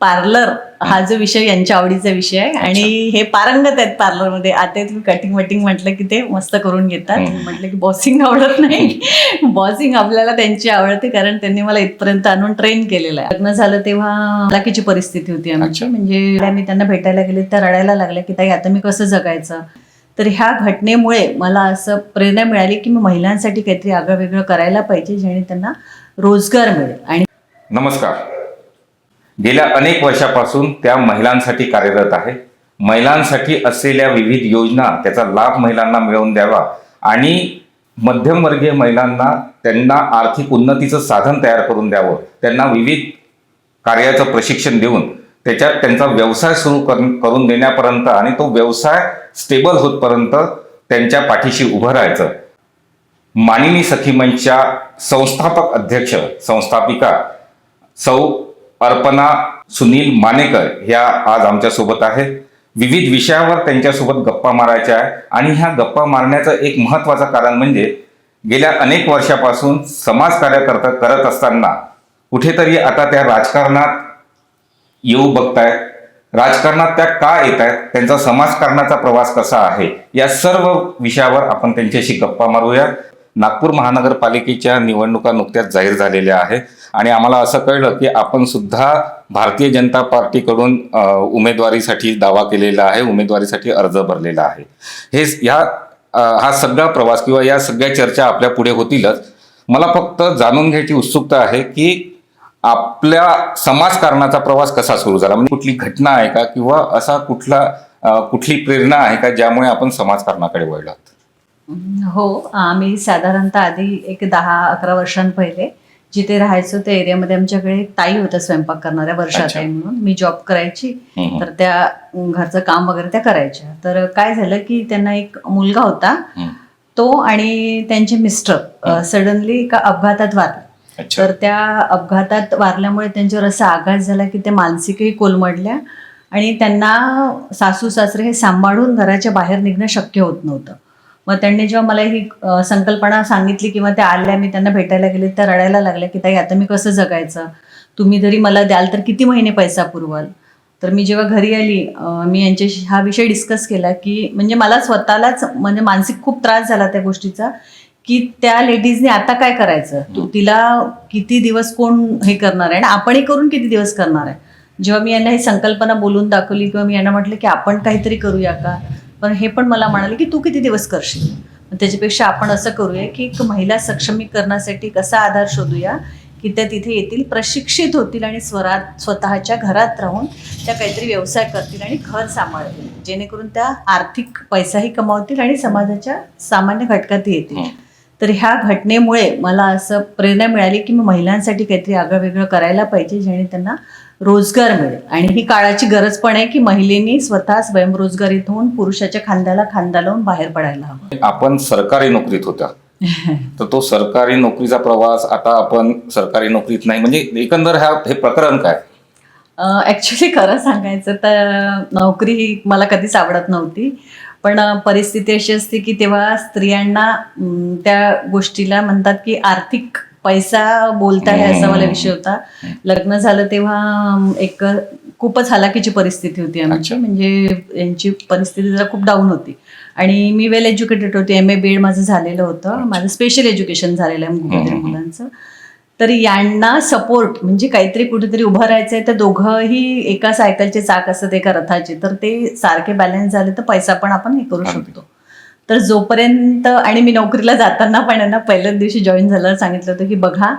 Parlour हा जो विषय यांच्या आवडीचा विषय आहे. आणि हे पारंगत आहेत पार्लरमध्ये. आता तुम्ही कटिंग वटिंग म्हटलं की ते मस्त करून घेतात. म्हटलं की बॉसिंग आवडत नाही. बॉसिंग आपल्याला त्यांची आवडते कारण त्यांनी मला इथपर्यंत आणून ट्रेन केलेलं आहे. लग्न झालं तेव्हा लाकीची परिस्थिती होती आमची. म्हणजे मी त्यांना भेटायला गेले तर रडायला लागले की ताई आता मी कसं जगायचं? तर ह्या घटनेमुळे मला असं प्रेरणा मिळाली की मी महिलांसाठी काहीतरी आगळं वेगळं करायला पाहिजे जेणे त्यांना रोजगार मिळेल. आणि नमस्कार. गेल्या अनेक वर्षापासून त्या महिलांसाठी कार्यरत आहे. महिलांसाठी असलेल्या विविध योजना त्याचा लाभ महिलांना मिळवून द्यावा आणि मध्यमवर्गीय महिलांना त्यांना आर्थिक उन्नतीचं साधन तयार करून द्यावं. त्यांना विविध कार्याचं प्रशिक्षण देऊन त्याच्यात त्यांचा व्यवसाय सुरू कर- करून देण्यापर्यंत आणि तो व्यवसाय स्टेबल होतपर्यंत त्यांच्या पाठीशी उभं राहायचं. मानिनी सखीमंच्या संस्थापक अध्यक्ष संस्थापिका सौ अर्पणा सुनील मानेकर ह्या आज आमच्यासोबत आहेत. विविध विषयावर त्यांच्यासोबत गप्पा मारायच्या आहे आणि ह्या गप्पा मारण्याचं एक महत्त्वाचं कारण म्हणजे गेल्या अनेक वर्षापासून समाजकार्य करत करत असताना कुठेतरी आता त्या राजकारणात येऊ बघतायत. राजकारणात त्या का येत आहेत त्यांचा समाजकारणाचा प्रवास कसा आहे? या सर्व विषयावर आपण त्यांच्याशी गप्पा मारूया नागपूर महानगरपालिकेच्या निवडणुका नुकत्याच जाहीर झालेल्या आहेत. आणि आम्हाला असं कळलं की आपण सुद्धा भारतीय जनता पार्टीकडून उमेदवारीसाठी दावा केलेला आहे उमेदवारीसाठी अर्ज भरलेला आहे. हे या हा सगळा प्रवास किंवा या सगळ्या चर्चा आपल्या पुढे होतीलच. मला फक्त जाणून घ्यायची उत्सुकता आहे की आपल्या समाजकारणाचा प्रवास कसा सुरू झाला? म्हणजे कुठली घटना आहे का किंवा असा कुठला कुठली प्रेरणा आहे का ज्यामुळे आपण समाजकारणाकडे वळलात? हो आम्ही साधारणतः आधी एक दहा अकरा वर्षांपहिले. जिथे राहायचो त्या एरियामध्ये आमच्याकडे एक ताई होत्या स्वयंपाक करणाऱ्या वर्षा. ताई म्हणून. मी जॉब करायची. तर त्या घरचं काम वगैरे त्या करायच्या. तर काय झालं की त्यांना एक मुलगा होता. तो आणि त्यांचे मिस्टर सडनली एका अपघातात वारले. तर त्या अपघातात वारल्यामुळे त्यांच्यावर असा आघात झाला की ते मानसिकही कोलमडल्या आणि त्यांना सासू सासरे हे सांभाळून घराच्या बाहेर निघणं शक्य होत नव्हतं. मग त्यांनी जेव्हा मला ही संकल्पना सांगितली किंवा त्या आल्या मी त्यांना भेटायला गेले त्या रडायला लागल्या की ताई आता मी कसं जगायचं? तुम्ही जरी मला द्याल तर किती महिने पैसा पुरवाल? तर मी जेव्हा घरी आली मी यांच्याशी हा विषय डिस्कस केला की म्हणजे मला स्वतःलाच म्हणजे मानसिक खूप त्रास झाला त्या गोष्टीचा की त्या लेडीजने आता काय करायचं? तू तिला किती दिवस कोण हे करणार आहे? आणि आपणही करून किती दिवस करणार आहे? जेव्हा मी यांना ही संकल्पना बोलून दाखवली किंवा मी यांना म्हटलं की आपण काहीतरी करूया का? पण हे पण मला म्हणाले की तू किती दिवस करशील? त्याच्यापेक्षा आपण असं करूया की एक महिला सक्षमीकरणासाठी कसा आधार शोधूया की त्या तिथे येतील प्रशिक्षित होतील आणि स्वरात स्वतःच्या घरात राहून त्या काहीतरी व्यवसाय करतील आणि घर सांभाळतील. जेणेकरून त्या आर्थिक पैसाही कमावतील आणि समाजाच्या सामान्य घटकातही येतील. हम्म. तर ह्या घटनेमुळे मला असं प्रेरणा मिळाली की मी महिलांसाठी काहीतरी आगळं वेगळं करायला पाहिजे जेणे त्यांना रोजगार मिळेल. आणि ही काळाची गरज पण आहे की महिलेनी स्वतः स्वयंरोजगारीत होऊन पुरुषाच्या खांद्याला खांदा लावून बाहेर पडायला हवं. आपण सरकारी नोकरीत होता तर तो सरकारी नोकरीचा प्रवास आता आपण सरकारी नोकरीत नाही. म्हणजे एकंदर हा हे प्रकरण काय? ॲक्च्युली खरं सांगायचं तर नोकरी ही मला कधीच आवडत नव्हती. पण परिस्थिती अशी असते की तेव्हा स्त्रियांना त्या गोष्टीला म्हणतात की आर्थिक पैसा बोलता आहे असा मला विषय होता. लग्न झालं तेव्हा एक खूपच हलाखीची परिस्थिती होती आमची. म्हणजे यांची परिस्थिती जरा खूप डाऊन होती. आणि मी वेल एज्युकेटेड होती. एम ए बी एड माझं झालेलं होतं. माझं स्पेशल एज्युकेशन झालेलं आहे. मुलांचं. तर यांना सपोर्ट म्हणजे काहीतरी कुठेतरी उभं राहायचंय. तर दोघंही एका सायकलचे चाक असतात एका रथाचे. तर ते सारखे बॅलन्स झाले तर पैसा पण आपण हे करू. शकतो. तर जोपर्यंत आणि मी नोकरीला जाताना पण यांना पहिल्याच दिवशी जॉईन झाल्यावर सांगितलं होतं की बघा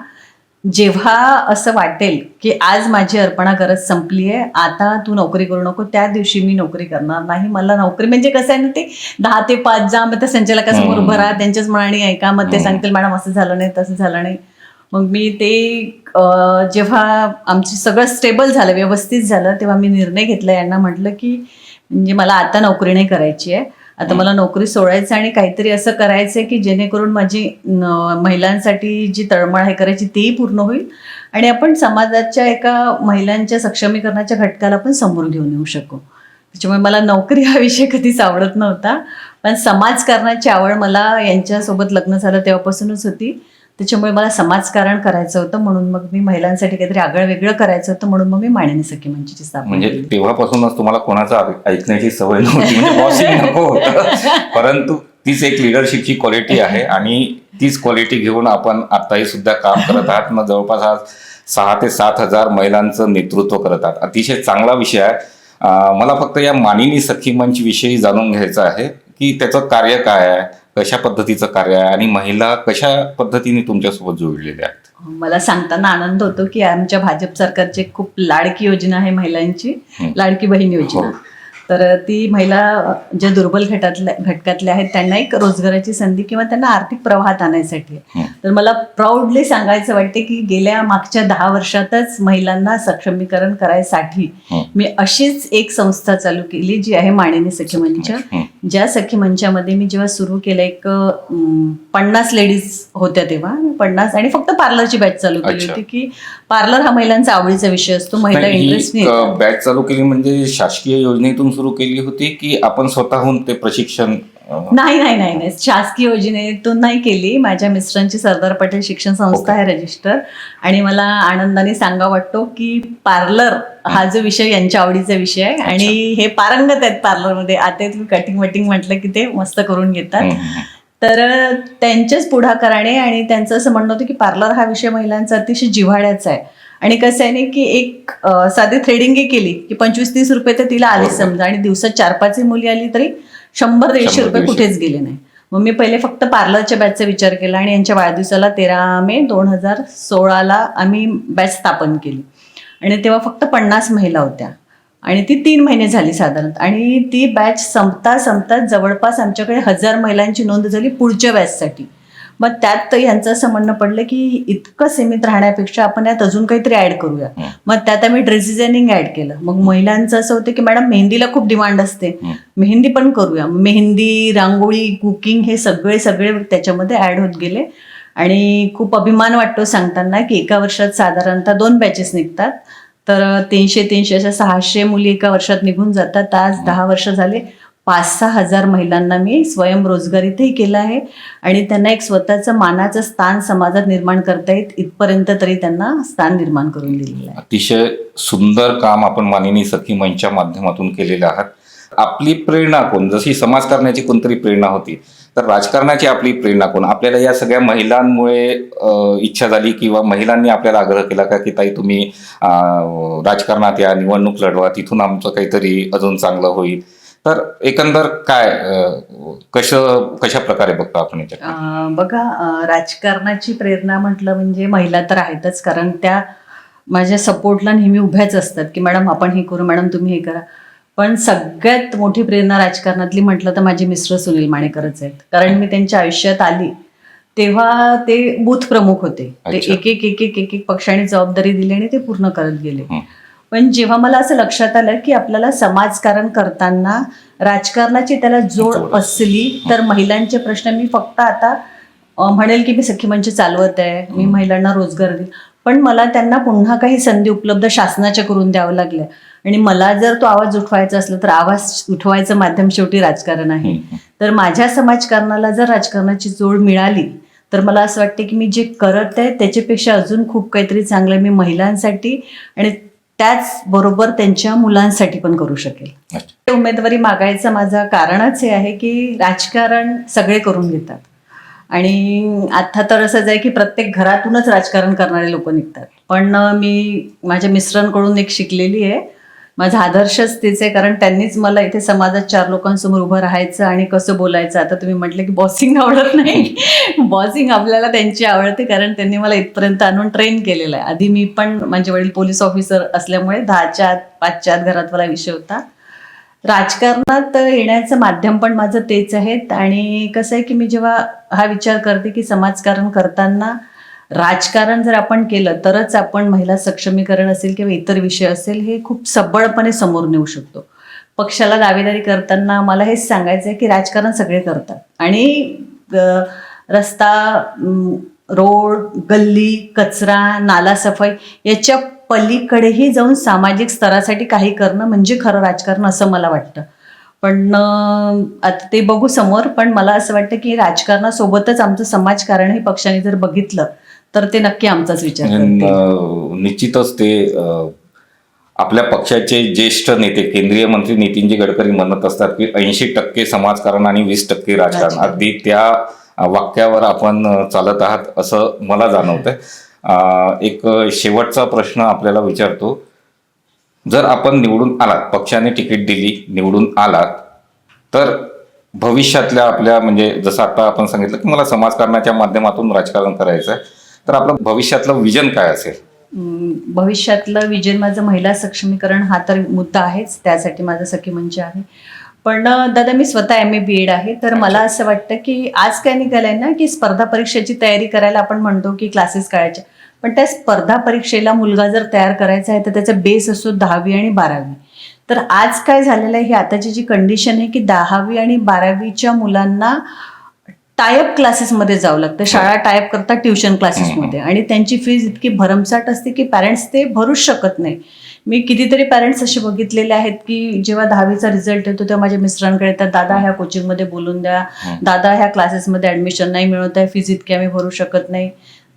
जेव्हा असं वाटेल की आज माझी अर्पणा गरज संपली आहे आता तू नोकरी करू नको त्या दिवशी मी नोकरी करणार नाही मला नोकरी म्हणजे कसं आहे ना ते दहा ते पाच जा मग त्या संचालकासमोर. उभं राहा त्यांच्याच मनाने ऐका मग ते. सांगतील मॅडम असं झालं नाही तसं झालं नाही मग मी ते जेव्हा आमची सगळं स्टेबल झालं व्यवस्थित झालं तेव्हा मी निर्णय घेतला यांना म्हटलं की म्हणजे मला आता नोकरी नाही करायची आहे आता मला नोकरी सोडायचं आणि काहीतरी असं करायचंय की जेणेकरून माझी महिलांसाठी जी तळमळ आहे करायची तीही पूर्ण होईल आणि आपण समाजाच्या एका महिलांच्या सक्षमीकरणाच्या घटकाला पण समोर घेऊन येऊ शकू. त्याच्यामुळे मला नोकरी हा विषय कधीच आवडत नव्हता. पण समाजकारणाची आवड मला यांच्यासोबत लग्न झालं तेव्हापासूनच होती. त्याच्यामुळे मला समाजकारण करायचं होतं म्हणून मग मी महिलांसाठी काहीतरी आगळं वेगळं करायचं होतं म्हणून मग मी माणिनी सखी मंचची स्थापना म्हणजे तेव्हापासूनच तुम्हाला कोणाचं ऐक- ऐकण्याची सवय नव्हती म्हणजे बॉसिंग नको होतं. परंतु तीच एक लिडरशिपची क्वालिटी आहे आणि तीच क्वालिटी घेऊन आपण आताही सुद्धा काम करत आहात. मग जवळपास आज सहा ते सात हजार महिलांचं नेतृत्व करत आहात. अतिशय चांगला विषय आहे. मला फक्त या मानिनी सखी मंच विषयी जाणून घ्यायचं आहे की त्याचं कार्य काय आहे? कशा पद्धतीचं कार्य आहे आणि महिला कशा पद्धतीने तुमच्यासोबत जोडलेल्या आहेत मला सांगताना आनंद होतो की आमच्या भाजप सरकारची खूप लाडकी योजना आहे महिलांची. लाडकी बहीण योजना हो. तर ती महिला ज्या दुर्बल घटातल्या घटकातल्या आहेत त्यांना एक रोजगाराची संधी किंवा त्यांना आर्थिक प्रवाहात. हं. तर मला प्राऊडली सांगायचं वाटते की गेल्या मागच्या दहा वर्षातच महिलांना सक्षमीकरण करायसाठी. मी अशीच एक संस्था चालू केली जी आहे माणिनी सखी मंच. ज्या सखी मंचामध्ये मी जेव्हा सुरू केलं एक पन्नास लेडीज होत्या तेव्हा पन्नास आणि फक्त पार्लरची बॅच चालू केली. होती की पार्लर हा महिलांचा आवडीचा विषय असतो महिला इंटरेस्ट बॅच चालू केली म्हणजे शासकीय योजनेतून सुरू केली होती की आपण स्वतःहून ते प्रशिक्षण नाही नाही नाही नाही. शासकीय योजनेतून नाही केली. माझ्या मिस्टरांची सरदार पटेल शिक्षण संस्था आहे रजिस्टर. आणि मला आनंदाने सांगा वाटतो की पार्लर हा जो विषय यांच्या आवडीचा विषय आहे. आणि हे पारंगत आहेत पार्लरमध्ये. आता तुम्ही कटिंग वटिंग म्हटलं की ते मस्त करून घेतात. तर त्यांच्याच पुढाकाराने आणि त्यांचं असं म्हणणं होतं की पार्लर हा विषय महिलांचा अतिशय जिव्हाळ्याचा आहे. आणि कसं आहे ना की एक साधी थ्रेडिंग केली की पंचवीस तीस रुपये तर तिला आले बरोबर. समजा आणि दिवसात चार पाच मुली आली तरी शंभर दीडशे रुपये. कुठेच गेले नाही मग मी पहिले फक्त पार्लरच्या बॅचचा विचार केला आणि यांच्या वाढदिवसाला तेरा मे दोन हजार सोळाला आम्ही बॅच स्थापन केली आणि तेव्हा फक्त पन्नास महिला होत्या आणि ती तीन महिने झाली साधारणतः आणि ती बॅच संपता संपता जवळपास आमच्याकडे हजार महिलांची नोंद झाली पुढच्या बॅचसाठी मग त्यात यांचं असं म्हणणं पडलं की इतकं सीमित राहण्यापेक्षा आपण यात अजून काहीतरी ऍड करूया. मग त्यात आम्ही ड्रेस डिझायनिंग ऍड केलं. मग महिलांचं असं होतं की मॅडम मेहंदीला खूप डिमांड असते. मेहंदी पण करूया. मेहंदी रांगोळी कुकिंग हे सगळे सगळे त्याच्यामध्ये ऍड होत गेले. आणि खूप अभिमान वाटतो सांगताना की एका वर्षात साधारणतः दोन बॅचेस निघतात. तर तीनशे तीनशे अशा सहाशे मुली एका वर्षात निघून जातात. आज दहा वर्ष झाले. पाच सहा हजार महिलांना मी स्वयंरोजगारीतही केलं आहे आणि त्यांना एक स्वतःचं मानाचं स्थान समाजात निर्माण करता येत इथपर्यंत तरी त्यांना स्थान निर्माण करून दिलेलं आहे. अतिशय सुंदर काम आपण मानिनी सखी मंचच्या माध्यमातून केलेलं आहात. आपली प्रेरणा कोण? जशी समाज करण्याची कोणतरी प्रेरणा होती तर राजकारणाची आपली प्रेरणा कोण? आपल्याला या सगळ्या महिलांमुळे इच्छा झाली किंवा महिलांनी आपल्याला आग्रह केला का की ताई तुम्ही राजकारणात या निवडणूक लढवा तिथून आमचं काहीतरी अजून चांगलं होईल? तर एकंदर काय कसं कशा प्रकारे बघतो आपण बघा राजकारणाची प्रेरणा म्हटलं म्हणजे महिला तर आहेतच कारण त्या माझ्या सपोर्टला नेहमी उभ्याच असतात की मॅडम आपण हे करू मॅडम तुम्ही हे करा. पण सगळ्यात मोठी प्रेरणा राजकारणातली म्हटलं तर माझे मिस्टर सुनील माणेकरच आहेत. कारण मी त्यांच्या आयुष्यात आली तेव्हा ते बूथ प्रमुख होते. ते. एक एक एक एक एक पक्षाने जबाबदारी दिली आणि ते पूर्ण करत गेले. पण जेव्हा मला असं लक्षात आलं की आपल्याला समाजकारण करताना राजकारणाची त्याला जोड असली तर महिलांचे प्रश्न मी फक्त आता म्हणेल की मी सखी मंच चालवत आहे मी महिलांना रोजगार देईल. पण मला त्यांना पुन्हा काही संधी उपलब्ध शासनाच्या करून द्यावं लागल्या. आणि मला जर तो आवाज उठवायचा असला तर आवाज उठवायचं माध्यम शेवटी राजकारण आहे. तर माझ्या समाजकारणाला जर राजकारणाची जोड मिळाली तर मला असं वाटतं की मी जे करत आहे त्याच्यापेक्षा अजून खूप काहीतरी चांगलं मी महिलांसाठी आणि त्याचबरोबर त्यांच्या मुलांसाठी पण करू शकेल. उमेदवारी मागायचं माझं कारणच हे आहे की राजकारण सगळे करून घेतात. आणि आता तर असंच आहे की प्रत्येक घरातूनच राजकारण करणारे लोक निघतात. पण मी माझ्या मिस्टरांकडून एक शिकलेली आहे. माझा आदर्शच तेच आहे कारण त्यांनीच मला इथे समाजात चार लोकांसमोर उभं राहायचं आणि कसं बोलायचं. आता तुम्ही म्हटलं की बॉसिंग आवडत नाही. बॉसिंग आपल्याला त्यांची आवडते कारण त्यांनी मला इथपर्यंत आणून ट्रेन केलेलं आहे. आधी मी पण माझे वडील पोलीस ऑफिसर असल्यामुळे दहाच्या आत पाचच्या आत घरात मला विषय होता. राजकारणात येण्याचं माध्यम पण माझं तेच आहेत आणि कसं आहे की मी जेव्हा हा विचार करते की समाजकारण करताना राजकारण जर आपण केलं तरच आपण महिला सक्षमीकरण असेल किंवा इतर विषय असेल हे खूप सबळपणे समोर नेऊ शकतो. पक्षाला दावेदारी करताना मला हेच सांगायचं आहे की राजकारण सगळे करतात. आणि रस्ता रोड गल्ली कचरा नाला सफाई याच्या पलीकडेही जाऊन सामाजिक स्तरासाठी काही करणं म्हणजे खरं राजकारण असं मला वाटतं. पण आता ते बघू समोर पण मला असं वाटतं की राजकारणासोबतच आमचं समाजकारण हे पक्षाने जर बघितलं तर ते नक्की आमचाच विचार करतील. निश्चितच ते आपल्या पक्षाचे ज्येष्ठ नेते केंद्रीय मंत्री नितीनजी गडकरी म्हणत असतात की ऐंशी टक्के समाजकारण आणि वीस टक्के राजकारण. अगदी त्या वाक्यावर आपण चालत आहात असं मला जाणवतंय. एक शेवटचा प्रश्न आपल्याला विचारतो. जर आपण निवडून आलात पक्षाने तिकीट दिली निवडून आलात तर भविष्यातल्या आपल्या म्हणजे जसं आता आपण सांगितलं की मला समाजकारणाच्या माध्यमातून राजकारण करायचं आहे तर आपलं भविष्यातलं विजन काय असेल? भविष्यातलं विजन माझं महिला सक्षमीकरण हा तर मुद्दा आहेच त्यासाठी माझं सखी मंच आहे. पण दादा मी स्वतः एम ए बी एड आहे तर मला असं वाटतं की आज काय निघालंय ना की स्पर्धा परीक्षेची तयारी करायला आपण म्हणतो की क्लासेस करायचे पण त्या स्पर्धा परीक्षेला मुलगा जर तयार करायचा आहे तर त्याचा बेस असतो दहावी आणि बारावी. तर आज काय झालेलं आहे ही आताची जी कंडिशन आहे की दहावी आणि बारावीच्या मुलांना टायप क्लासेसमध्ये जावं लागतं. शाळा टायप करतात ट्युशन क्लासेसमध्ये आणि त्यांची फीज इतकी भरमसाठ असते की पॅरेंट्स ते भरूच शकत नाही. मी कितीतरी पॅरेंट्स असे बघितलेले आहेत की जेव्हा दहावीचा रिझल्ट येतो तेव्हा माझ्या मिस्टरांकडे येतात दादा ह्या कोचिंगमध्ये बोलून द्या. दादा ह्या क्लासेसमध्ये ऍडमिशन नाही मिळत आहे फीज इतकी आम्ही भरू शकत नाही.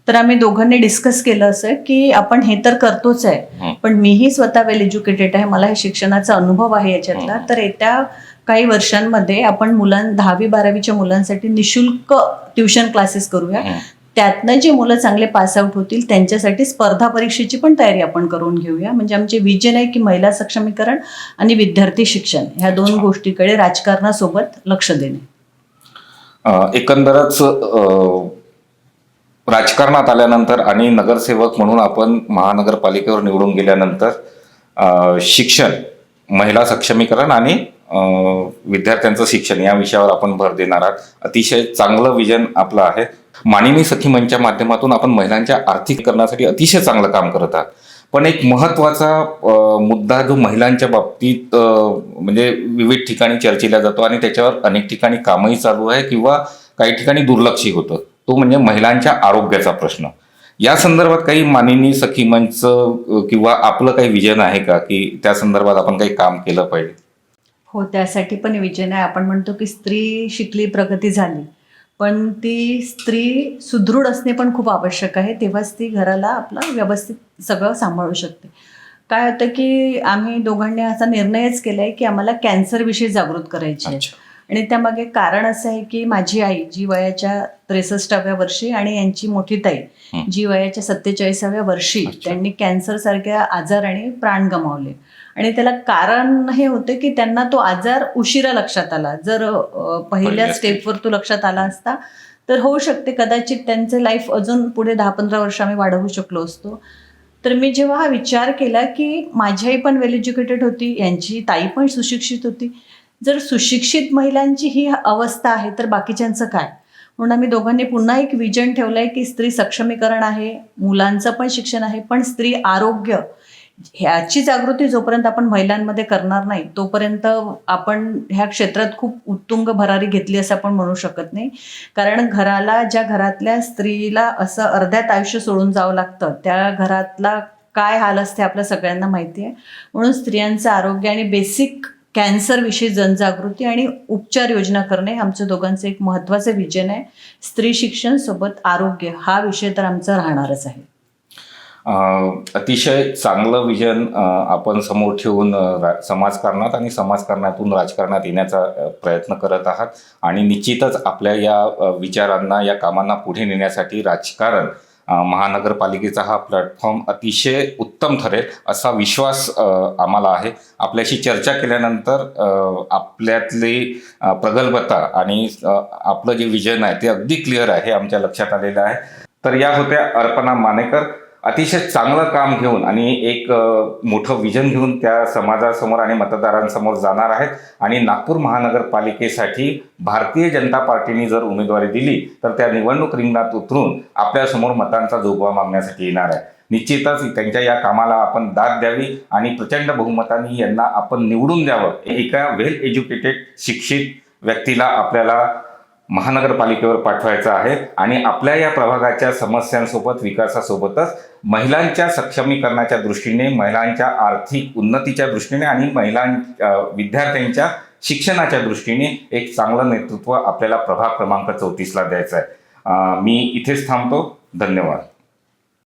तर आम्ही दोघांनी डिस्कस केलं असं की आपण हे तर करतोच आहे. हं. पण मीही स्वतः वेल एज्युकेटेड आहे. मला हे शिक्षणाचा अनुभव आहे याच्यातला. तर येत्या काही वर्षांमध्ये आपण मुलां दहावी बारावीच्या मुलांसाठी निशुल्क ट्युशन क्लासेस करूया. त्यातनं जे मुलं चांगले पास आउट होतील त्यांच्यासाठी स्पर्धा परीक्षेची पण तयारी आपण करून घेऊया. म्हणजे आमचे विजन आहे की महिला सक्षमीकरण आणि विद्यार्थी शिक्षण ह्या दोन गोष्टीकडे राजकारणासोबत लक्ष देणे. एकंदरच राजकारणात आल्यानंतर आणि नगरसेवक म्हणून आपण महानगरपालिकेवर निवडून गेल्यानंतर शिक्षण महिला सक्षमीकरण आणि विद्यार्थ्यांचं शिक्षण या विषयावर आपण भर देणार आहात. अतिशय चांगलं विजन आपलं आहे. मानिनी सखी मंचच्या माध्यमातून आपण महिलांच्या आर्थिकीकरणासाठी अतिशय चांगलं काम करत आहात. पण एक महत्त्वाचा मुद्दा जो महिलांच्या बाबतीत म्हणजे विविध ठिकाणी चर्चेला जातो आणि त्याच्यावर अनेक ठिकाणी कामही चालू आहे किंवा काही ठिकाणी दुर्लक्षही होतं. तो म्हणजे महिलांच्या आरोग्याचा प्रश्न. या संदर्भात काही मानिनी सखी मंच किंवा आपलं काही विजन आहे का? की त्या संदर्भात आपण काही काम केलं पाहिजे. हो त्यासाठी पण विजन आहे आपण म्हणतो की स्त्री शिकली प्रगती झाली. पण ती स्त्री सुदृढ असणे पण खूप आवश्यक आहे. तेव्हाच ती घराला आपलं व्यवस्थित सगळं सांभाळू शकते. काय होतं की आम्ही दोघांनी असा निर्णयच केला आहे की आम्हाला कॅन्सरविषयी जागृत करायची आहे. आणि त्यामागे कारण असं आहे की माझी आई जी वयाच्या त्रेसष्टाव्या वर्षी आणि यांची मोठी ताई. जी वयाच्या सत्तेचाळीसाव्या वर्षी. त्यांनी कॅन्सर सारख्या आजाराने प्राण गमावले. आणि त्याला कारण हे होतं की त्यांना तो आजार उशिरा लक्षात आला. जर पहिल्या स्टेपवर तो लक्षात आला असता तर होऊ शकते कदाचित त्यांचे लाईफ अजून पुढे दहा पंधरा वर्ष आम्ही वाढवू शकलो असतो. तर मी जेव्हा हा विचार केला की माझी आई पण वेल एज्युकेटेड होती यांची ताई पण सुशिक्षित होती. जर सुशिक्षित महिलांची ही अवस्था आहे तर बाकीच्यांचं काय? म्हणून आम्ही दोघांनी पुन्हा एक विजन ठेवलं आहे की स्त्री सक्षमीकरण आहे मुलांचं पण शिक्षण आहे पण स्त्री आरोग्य ह्याची जागृती जोपर्यंत आपण महिलांमध्ये करणार नाही तोपर्यंत आपण ह्या क्षेत्रात खूप उत्तुंग भरारी घेतली असं आपण म्हणू शकत नाही. कारण घराला ज्या घरातल्या स्त्रीला असं अर्ध्यात आयुष्य सोडून जावं लागतं त्या घरातला काय हाल असते आपल्या सगळ्यांना माहिती आहे. म्हणून स्त्रियांचं आरोग्य आणि बेसिक कॅन्सरविषयी जनजागृती आणि उपचार योजना करणे आमचं दोघांचं एक महत्त्वाचं विजन आहे. स्त्री शिक्षण सोबत आरोग्य हा विषय तर आमचा राहणारच आहे. अतिशय चांगलं विजन आपण समोर ठेवून रा- समाजकारणात आणि समाजकारणातून राजकारणात येण्याचा प्रयत्न करत आहात. आणि निश्चितच आपल्या या विचारांना या कामांना पुढे नेण्यासाठी राजकारण महानगरपालिकेचा हा प्लॅटफॉर्म अतिशय उत्तम ठरेल असा विश्वास आम्हाला आहे. आपल्याशी चर्चा केल्यानंतर आपल्यातली प्रगल्भता आणि आपलं जे विजन आहे ते अगदी क्लिअर आहे हे आमच्या लक्षात आलेलं आहे. तर या होत्या अर्पणा मानेकर अतिशय चांगलं काम घेऊन आणि एक मोठं विजन घेऊन त्या समाजासमोर आणि मतदारांसमोर जाणार आहेत. आणि नागपूर महानगरपालिकेसाठी भारतीय जनता पार्टीने जर उमेदवारी दिली तर त्या निवडणूक रिंगणात उतरून आपल्यासमोर मतांचा जोगवा मागण्यासाठी येणार आहे. निश्चितच त्यांच्या या कामाला आपण दाद द्यावी आणि प्रचंड बहुमताने यांना आपण निवडून द्यावं. एका वेल एज्युकेटेड शिक्षित व्यक्तीला आपल्याला महानगरपालिकेवर पाठवायचा आहे आणि आपल्या या प्रभागाच्या समस्यांसोबत विकासासोबतच महिलांच्या सक्षमीकरणाच्या दृष्टीने महिलांच्या आर्थिक उन्नतीच्या दृष्टीने आणि महिलां विद्यार्थ्यांच्या शिक्षणाच्या दृष्टीने एक चांगलं नेतृत्व आपल्याला प्रभाग क्रमांक चौतीसला द्यायचं आहे मी इथेच थांबतो. धन्यवाद.